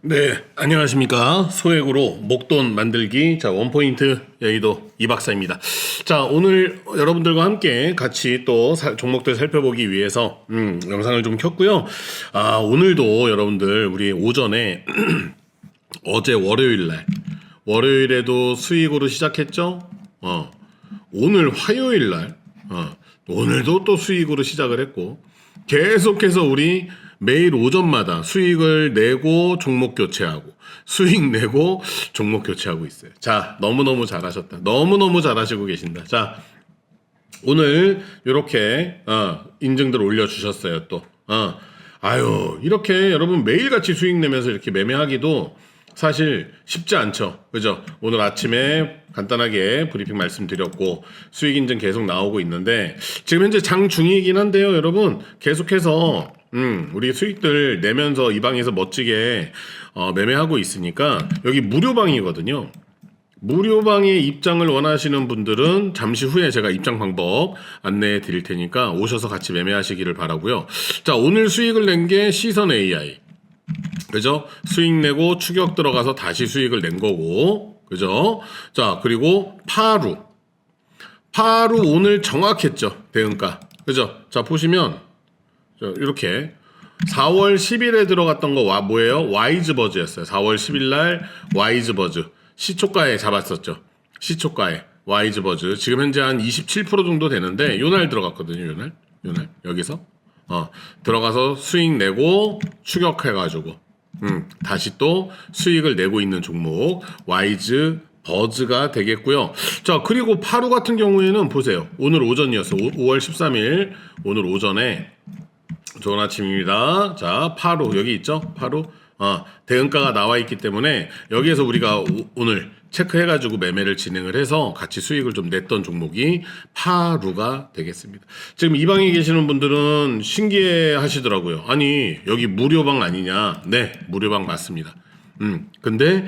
네, 안녕하십니까. 소액으로 목돈 만들기. 자, 원포인트 여의도 이 박사입니다. 자, 오늘 여러분들과 함께 같이 또 사- 종목들 살펴보기 위해서, 음, 영상을 좀 켰고요. 아, 오늘도 여러분들, 우리 오전에 어제 월요일 날, 월요일에도 수익으로 시작했죠? 어, 오늘 화요일 날, 어, 오늘도 또 수익으로 시작을 했고, 계속해서 우리 매일 오전마다 수익을 내고 종목 교체하고, 수익 내고 종목 교체하고 있어요. 자, 너무너무 잘하셨다. 너무너무 잘하시고 계신다. 자, 오늘 이렇게 어, 인증들 올려주셨어요 또. 어. 아유 이렇게 여러분 매일같이 수익 내면서 이렇게 매매하기도 사실 쉽지 않죠. 그죠? 오늘 아침에 간단하게 브리핑 말씀드렸고 수익 인증 계속 나오고 있는데 지금 현재 장 중이긴 한데요, 여러분 계속해서 음, 우리 수익들 내면서 이 방에서 멋지게 어, 매매하고 있으니까 여기 무료 방이거든요. 무료 방에 입장을 원하시는 분들은 잠시 후에 제가 입장 방법 안내해 드릴 테니까 오셔서 같이 매매하시기를 바라고요. 자, 오늘 수익을 낸 게 시선 AI. 그죠? 수익 내고 추격 들어가서 다시 수익을 낸 거고. 그죠? 자, 그리고 파루. 파루 오늘 정확했죠. 대응가. 그죠? 자, 보시면 자, 이렇게 4월 10일에 들어갔던 거 와, 뭐예요? 와이즈 버즈였어요. 4월 10일 날 와이즈 버즈. 시초가에 잡았었죠. 시초가에 와이즈 버즈. 지금 현재 한 27% 정도 되는데 요 날 들어갔거든요. 요 날. 요 날. 여기서. 어, 들어가서 수익 내고 추격해 가지고 음, 다시 또 수익을 내고 있는 종목 와이즈 버즈가 되겠고요. 자, 그리고 파루 같은 경우에는 보세요. 오늘 오전이었어. 오, 5월 13일 오늘 오전에 좋은 아침입니다. 자, 파루 여기 있죠? 파루. 어, 대응가가 나와 있기 때문에 여기에서 우리가 오, 늘 체크해가지고 매매를 진행을 해서 같이 수익을 좀 냈던 종목이 파루가 되겠습니다. 지금 이 방에 계시는 분들은 신기해 하시더라고요. 아니, 여기 무료방 아니냐? 네, 무료방 맞습니다. 음, 근데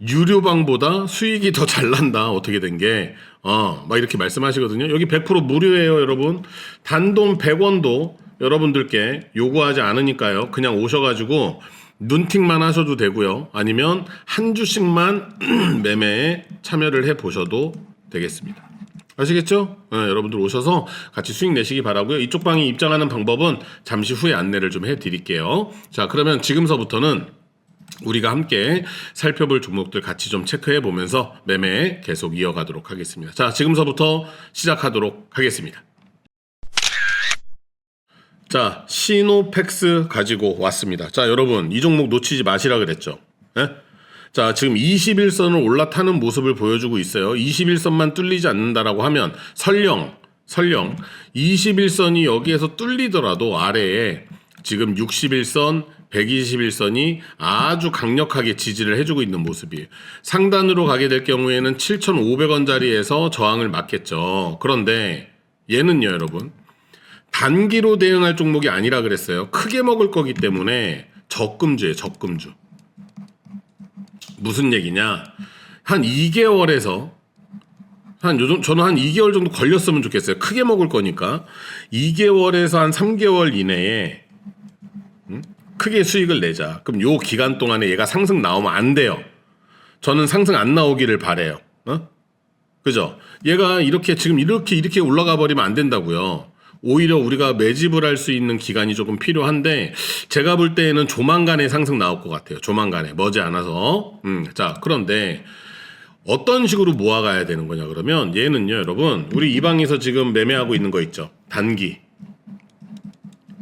유료방보다 수익이 더 잘 난다. 어떻게 된 게. 어, 막 이렇게 말씀하시거든요. 여기 100% 무료예요, 여러분. 단돈 100원도 여러분들께 요구하지 않으니까요. 그냥 오셔가지고 눈팅만 하셔도 되고요. 아니면 한 주씩만 매매에 참여를 해 보셔도 되겠습니다. 아시겠죠? 네, 여러분들 오셔서 같이 수익 내시기 바라고요. 이쪽 방에 입장하는 방법은 잠시 후에 안내를 좀 해드릴게요. 자, 그러면 지금서부터는 우리가 함께 살펴볼 종목들 같이 좀 체크해 보면서 매매 계속 이어가도록 하겠습니다. 자, 지금서부터 시작하도록 하겠습니다. 자, 시노팩스 가지고 왔습니다. 자, 여러분, 이 종목 놓치지 마시라 그랬죠. 예? 자, 지금 21선을 올라타는 모습을 보여주고 있어요. 21선만 뚫리지 않는다라고 하면 설령, 설령 21선이 여기에서 뚫리더라도 아래에 지금 61선, 121선이 아주 강력하게 지지를 해주고 있는 모습이에요. 상단으로 가게 될 경우에는 7,500원짜리에서 저항을 맞겠죠. 그런데 얘는요, 여러분. 단기로 대응할 종목이 아니라 그랬어요. 크게 먹을 거기 때문에 적금주에 적금주. 무슨 얘기냐? 한 2개월에서 한 요즘 저는 한 2개월 정도 걸렸으면 좋겠어요. 크게 먹을 거니까 2개월에서 한 3개월 이내에 음? 크게 수익을 내자. 그럼 요 기간 동안에 얘가 상승 나오면 안 돼요. 저는 상승 안 나오기를 바래요. 어? 그죠? 얘가 이렇게 지금 이렇게 이렇게 올라가 버리면 안 된다고요. 오히려 우리가 매집을 할 수 있는 기간이 조금 필요한데 제가 볼 때에는 조만간에 상승 나올 것 같아요. 조만간에 머지 않아서. 음, 자 그런데 어떤 식으로 모아가야 되는 거냐 그러면 얘는요, 여러분 우리 이 방에서 지금 매매하고 있는 거 있죠. 단기,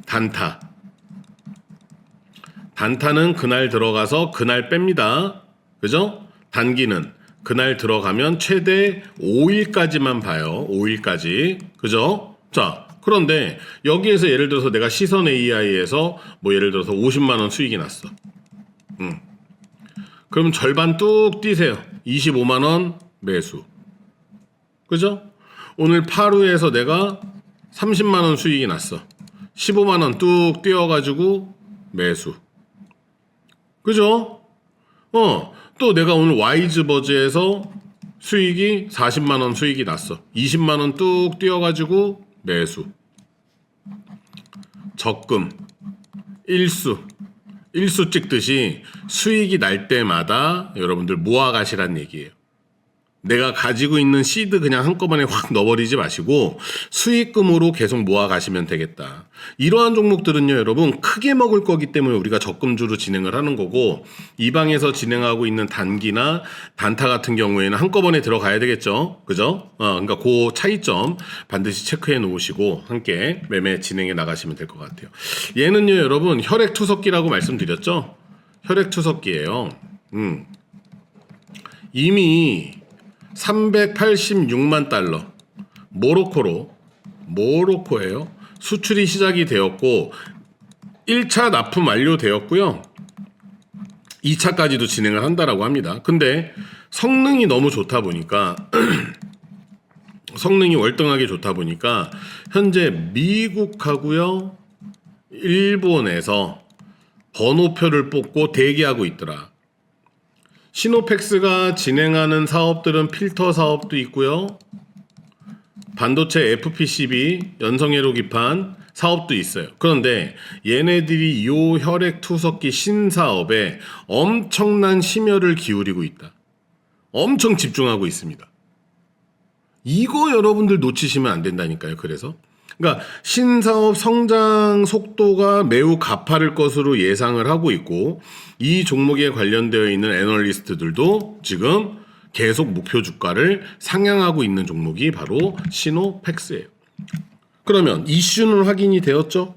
단타. 단타는 그날 들어가서 그날 뺍니다. 그죠? 단기는 그날 들어가면 최대 5일까지만 봐요. 5일까지. 그죠? 자, 그런데 여기에서 예를 들어서 내가 시선 AI에서 뭐 예를 들어서 50만 원 수익이 났어. 음. 그럼 절반 뚝 뛰세요. 25만 원 매수. 그죠? 오늘 파루에서 내가 30만 원 수익이 났어. 15만 원 뚝 뛰어 가지고 매수. 그죠? 어, 또 내가 오늘 와이즈버즈에서 수익이 40만 원 수익이 났어. 20만 원 뚝 뛰어 가지고 매수. 적금. 일수. 일수 찍듯이 수익이 날 때마다 여러분들 모아 가시란 얘기예요. 내가 가지고 있는 시드 그냥 한꺼번에 확 넣어버리지 마시고 수익금으로 계속 모아가시면 되겠다. 이러한 종목들은요, 여러분, 크게 먹을 거기 때문에 우리가 적금주로 진행을 하는 거고, 이 방에서 진행하고 있는 단기나 단타 같은 경우에는 한꺼번에 들어가야 되겠죠. 그죠? 어, 그러니까 그 차이점 반드시 체크해 놓으시고 함께 매매 진행해 나가시면 될 것 같아요. 얘는요, 여러분, 혈액 투석기라고 말씀드렸죠? 혈액 투석기예요. 음. 이미 386만 달러 모로코로 모로코예요. 수출이 시작이 되었고 1차 납품 완료되었고요. 2차까지도 진행을 한다라고 합니다. 근데 성능이 너무 좋다 보니까 성능이 월등하게 좋다 보니까 현재 미국하고요. 일본에서 번호표를 뽑고 대기하고 있더라. 시노펙스가 진행하는 사업들은 필터 사업도 있고요. 반도체 FPCB 연성회로 기판 사업도 있어요. 그런데 얘네들이 이 혈액 투석기 신사업에 엄청난 심혈을 기울이고 있다. 엄청 집중하고 있습니다. 이거 여러분들 놓치시면 안 된다니까요. 그래서 그러니까 신사업 성장 속도가 매우 가파를 것으로 예상을 하고 있고 이 종목에 관련되어 있는 애널리스트들도 지금 계속 목표 주가를 상향하고 있는 종목이 바로 시노팩스예요. 그러면 이슈는 확인이 되었죠?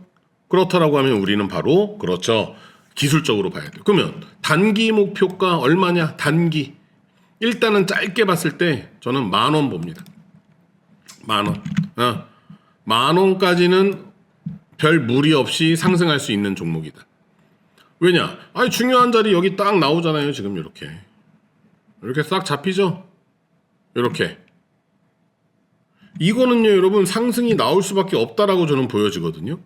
그렇다라고 하면 우리는 바로 그렇죠. 기술적으로 봐야 돼요. 그러면 단기 목표가 얼마냐? 단기. 일단은 짧게 봤을 때 저는 만 원 봅니다. 만 원. 어. 만 원까지는 별 무리 없이 상승할 수 있는 종목이다. 왜냐? 아니 중요한 자리 여기 딱 나오잖아요. 지금 이렇게 이렇게 싹 잡히죠. 이렇게 이거는요, 여러분 상승이 나올 수밖에 없다라고 저는 보여지거든요.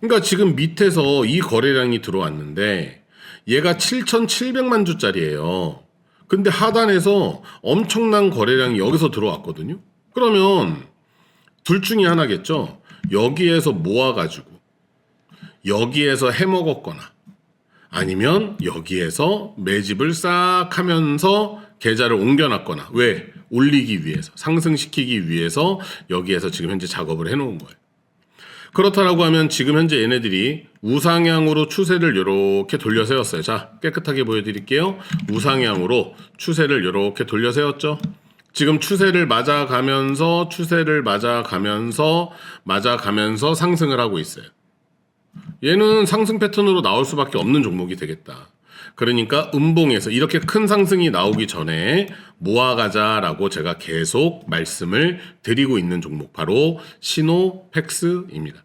그러니까 지금 밑에서 이 거래량이 들어왔는데 얘가 7,700만 주짜리예요. 근데 하단에서 엄청난 거래량이 여기서 들어왔거든요. 그러면 둘 중에 하나겠죠. 여기에서 모아가지고 여기에서 해먹었거나 아니면 여기에서 매집을 싹 하면서 계좌를 옮겨놨거나 왜 올리기 위해서 상승시키기 위해서 여기에서 지금 현재 작업을 해놓은 거예요. 그렇다라고 하면 지금 현재 얘네들이 우상향으로 추세를 이렇게 돌려 세웠어요. 자 깨끗하게 보여드릴게요. 우상향으로 추세를 이렇게 돌려 세웠죠. 지금 추세를 맞아가면서 추세를 맞아가면서 맞아가면서 상승을 하고 있어요. 얘는 상승 패턴으로 나올 수밖에 없는 종목이 되겠다. 그러니까 음봉에서 이렇게 큰 상승이 나오기 전에 모아가자라고 제가 계속 말씀을 드리고 있는 종목 바로 시노팩스입니다.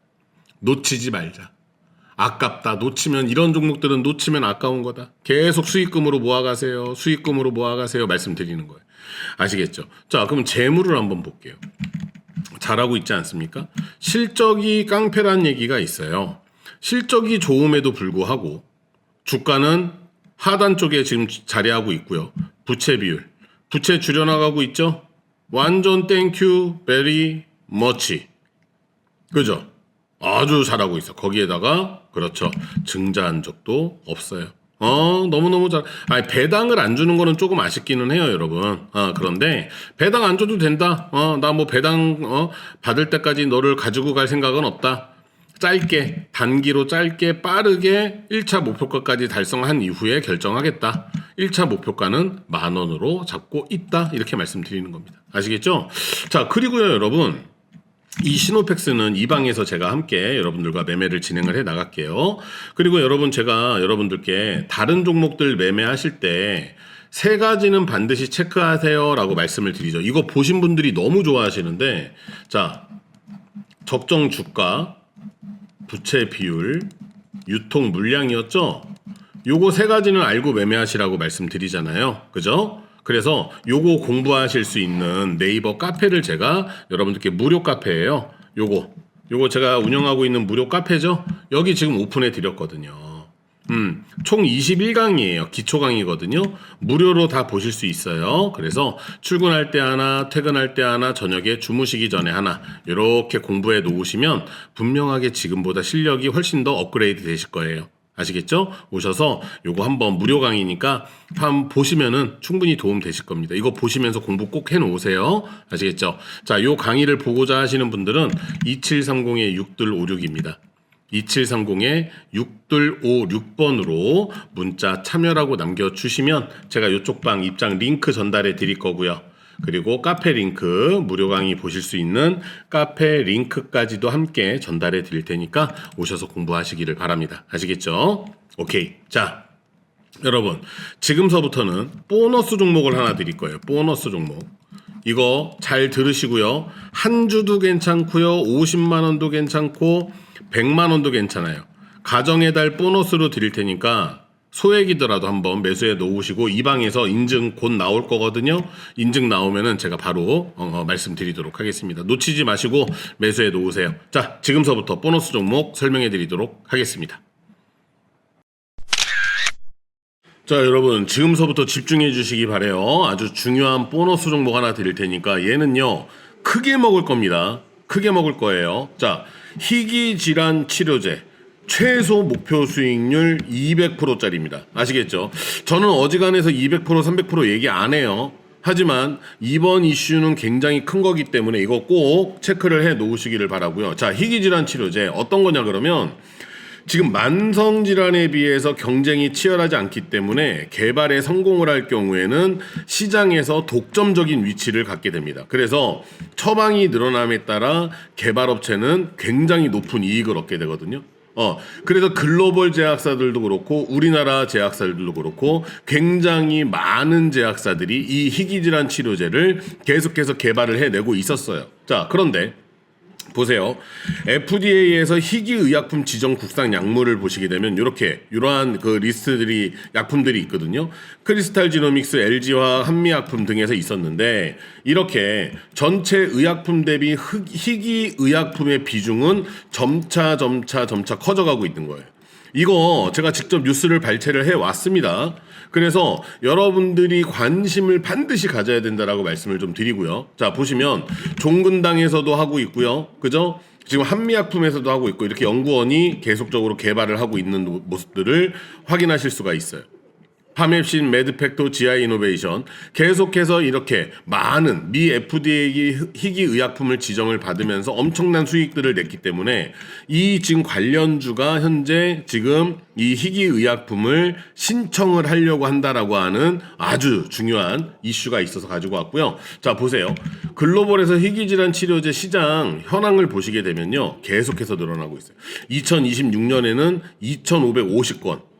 놓치지 말자. 아깝다. 놓치면 이런 종목들은 놓치면 아까운 거다. 계속 수익금으로 모아가세요. 수익금으로 모아가세요. 말씀드리는 거예요. 아시겠죠? 자, 그럼 재물을 한번 볼게요. 잘하고 있지 않습니까? 실적이 깡패란 얘기가 있어요. 실적이 좋음에도 불구하고 주가는 하단 쪽에 지금 자리하고 있고요. 부채 비율. 부채 줄여나가고 있죠? 완전 땡큐 베리 머치. 그죠? 아주 잘하고 있어. 거기에다가 그렇죠. 증자한 적도 없어요. 어, 너무너무 잘. 아니, 배당을 안 주는 거는 조금 아쉽기는 해요, 여러분. 어, 그런데, 배당 안 줘도 된다. 어, 나 뭐 배당, 어, 받을 때까지 너를 가지고 갈 생각은 없다. 짧게, 단기로 짧게, 빠르게 1차 목표가까지 달성한 이후에 결정하겠다. 1차 목표가는 만 원으로 잡고 있다. 이렇게 말씀드리는 겁니다. 아시겠죠? 자, 그리고요, 여러분. 이 시노팩스는 이 방에서 제가 함께 여러분들과 매매를 진행을 해 나갈게요. 그리고 여러분 제가 여러분들께 다른 종목들 매매하실 때 세 가지는 반드시 체크하세요라고 말씀을 드리죠. 이거 보신 분들이 너무 좋아하시는데 자 적정 주가, 부채 비율, 유통 물량이었죠. 요거 세 가지는 알고 매매하시라고 말씀드리잖아요. 그죠? 그래서 요거 공부하실 수 있는 네이버 카페를 제가 여러분들께 무료 카페예요. 요거 요거 제가 운영하고 있는 무료 카페죠. 여기 지금 오픈해 드렸거든요. 음, 총 21강이에요. 기초 강의거든요. 무료로 다 보실 수 있어요. 그래서 출근할 때 하나, 퇴근할 때 하나, 저녁에 주무시기 전에 하나, 이렇게 공부해 놓으시면 분명하게 지금보다 실력이 훨씬 더 업그레이드 되실 거예요. 아시겠죠? 오셔서 요거 한번 무료 강의니까 한번 보시면은 충분히 도움 되실 겁니다. 이거 보시면서 공부 꼭 해 놓으세요. 아시겠죠? 자, 요 강의를 보고자 하시는 분들은 2730의 6256입니다. 2730에 6256번으로 문자 참여라고 남겨주시면 제가 이쪽 방 입장 링크 전달해 드릴 거고요. 그리고 카페 링크 무료 강의 보실 수 있는 카페 링크까지도 함께 전달해 드릴 테니까 오셔서 공부하시기를 바랍니다. 아시겠죠? 오케이. 자, 여러분 지금서부터는 보너스 종목을 하나 드릴 거예요. 보너스 종목. 이거 잘 들으시고요. 한 주도 괜찮고요. 50만 원도 괜찮고 100만 원도 괜찮아요. 가정의 달 보너스로 드릴 테니까 소액이더라도 한번 매수해 놓으시고 이 방에서 인증 곧 나올 거거든요. 인증 나오면은 제가 바로 어, 어, 말씀드리도록 하겠습니다. 놓치지 마시고 매수해 놓으세요. 자, 지금서부터 보너스 종목 설명해 드리도록 하겠습니다. 자, 여러분, 지금서부터 집중해 주시기 바래요. 아주 중요한 보너스 종목 하나 드릴 테니까 얘는요, 크게 먹을 겁니다. 크게 먹을 거예요. 자, 희귀 질환 치료제. 최소 목표 수익률 200%짜리입니다. 아시겠죠? 저는 어지간해서 200%, 300% 얘기 안 해요. 하지만 이번 이슈는 굉장히 큰 거기 때문에 이거 꼭 체크를 해 놓으시기를 바라고요. 자, 희귀 질환 치료제 어떤 거냐 그러면 지금 만성 질환에 비해서 경쟁이 치열하지 않기 때문에 개발에 성공을 할 경우에는 시장에서 독점적인 위치를 갖게 됩니다. 그래서 처방이 늘어남에 따라 개발 업체는 굉장히 높은 이익을 얻게 되거든요. 어, 그래서 글로벌 제약사들도 그렇고 우리나라 제약사들도 그렇고 굉장히 많은 제약사들이 이 희귀 질환 치료제를 계속해서 개발을 해내고 있었어요. 자, 그런데 보세요. FDA에서 희귀의약품 지정 국산 약물을 보시게 되면 이렇게 이러한 그 리스트들이 약품들이 있거든요. 크리스탈 지노믹스, LG화학, 한미약품 등에서 있었는데 이렇게 전체 의약품 대비 흑- 희귀의약품의 비중은 점차 점차 점차 커져가고 있는 거예요. 이거 제가 직접 뉴스를 발췌를 해 왔습니다. 그래서 여러분들이 관심을 반드시 가져야 된다라고 말씀을 좀 드리고요. 자, 보시면 종근당에서도 하고 있고요. 그죠? 지금 한미약품에서도 하고 있고 이렇게 연구원이 계속적으로 개발을 하고 있는 노- 모습들을 확인하실 수가 있어요. 파맵신, 매드팩토, GI 이노베이션 계속해서 이렇게 많은 미 FDA 희귀 의약품을 지정을 받으면서 엄청난 수익들을 냈기 때문에 이 지금 관련주가 현재 지금 이 희귀 의약품을 신청을 하려고 한다라고 하는 아주 중요한 이슈가 있어서 가지고 왔고요. 자 보세요. 글로벌에서 희귀 질환 치료제 시장 현황을 보시게 되면요. 계속해서 늘어나고 있어요. 2026년에는 2,550건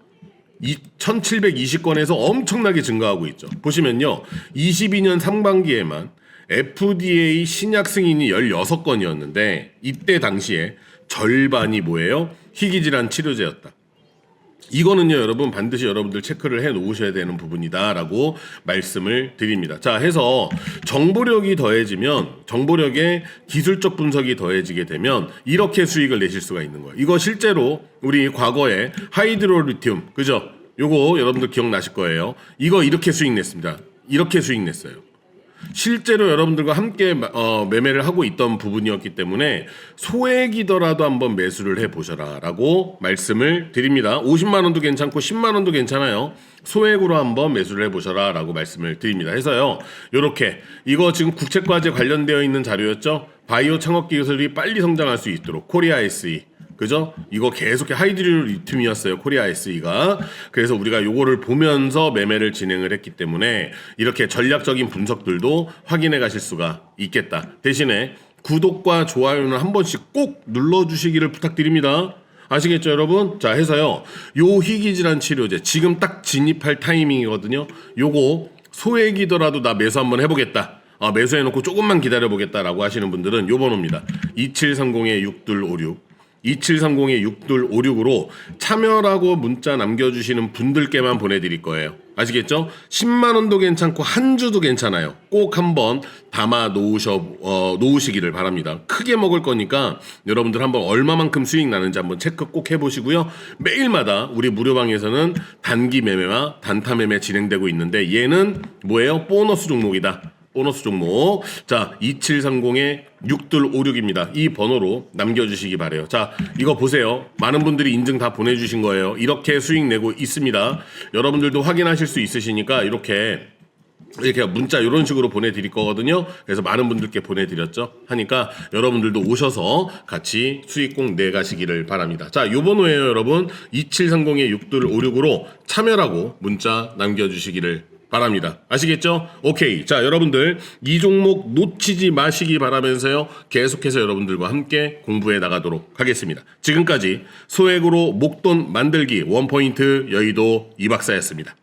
1720건에서 엄청나게 증가하고 있죠. 보시면요. 22년 상반기에만 FDA 신약 승인이 16건이었는데 이때 당시에 절반이 뭐예요? 희귀질환 치료제였다. 이거는요, 여러분 반드시 여러분들 체크를 해 놓으셔야 되는 부분이다라고 말씀을 드립니다. 자, 해서 정보력이 더해지면 정보력에 기술적 분석이 더해지게 되면 이렇게 수익을 내실 수가 있는 거예요. 이거 실제로 우리 과거에 하이드로리튬, 그죠? 요거 여러분들 기억나실 거예요. 이거 이렇게 수익 냈습니다. 이렇게 수익 냈어요. 실제로 여러분들과 함께 어, 매매를 하고 있던 부분이었기 때문에 소액이더라도 한번 매수를 해 보셔라라고 말씀을 드립니다. 50만 원도 괜찮고 10만 원도 괜찮아요. 소액으로 한번 매수를 해 보셔라라고 말씀을 드립니다. 해서요. 요렇게 이거 지금 국책과제 관련되어 있는 자료였죠. 바이오 창업 기술이 빨리 성장할 수 있도록 코리아 SE 그죠? 이거 계속 하이드로 리튬이었어요. 코리아 SE가. 그래서 우리가 요거를 보면서 매매를 진행을 했기 때문에 이렇게 전략적인 분석들도 확인해 가실 수가 있겠다. 대신에 구독과 좋아요는 한 번씩 꼭 눌러 주시기를 부탁드립니다. 아시겠죠, 여러분? 자, 해서요. 요 희귀질환 치료제 지금 딱 진입할 타이밍이거든요. 요거 소액이더라도 나 매수 한번 해 보겠다. 아, 매수해 놓고 조금만 기다려 보겠다라고 하시는 분들은 요 번호입니다. 2730의 6256. 2730의 6256으로 참여라고 문자 남겨주시는 분들께만 보내드릴 거예요. 아시겠죠? 10만원도 괜찮고 한 주도 괜찮아요. 꼭 한번 담아 놓으셔, 어, 놓으시기를 바랍니다. 크게 먹을 거니까 여러분들 한번 얼마만큼 수익 나는지 한번 체크 꼭 해보시고요. 매일마다 우리 무료방에서는 단기 매매와 단타 매매 진행되고 있는데 얘는 뭐예요? 보너스 종목이다. 보너스 종목. 자, 2730의 6256입니다. 이 번호로 남겨주시기 바래요. 자, 이거 보세요. 많은 분들이 인증 다 보내주신 거예요. 이렇게 수익 내고 있습니다. 여러분들도 확인하실 수 있으시니까 이렇게 이렇게 문자 이런 식으로 보내드릴 거거든요. 그래서 많은 분들께 보내드렸죠. 하니까 여러분들도 오셔서 같이 수익 꼭 내가시기를 바랍니다. 자, 요 번호예요, 여러분. 2730의 6256으로 참여라고 문자 남겨주시기를 바랍니다. 아시겠죠? 오케이. 자, 여러분들 이 종목 놓치지 마시기 바라면서요. 계속해서 여러분들과 함께 공부해 나가도록 하겠습니다. 지금까지 소액으로 목돈 만들기 원포인트 여의도 이박사였습니다.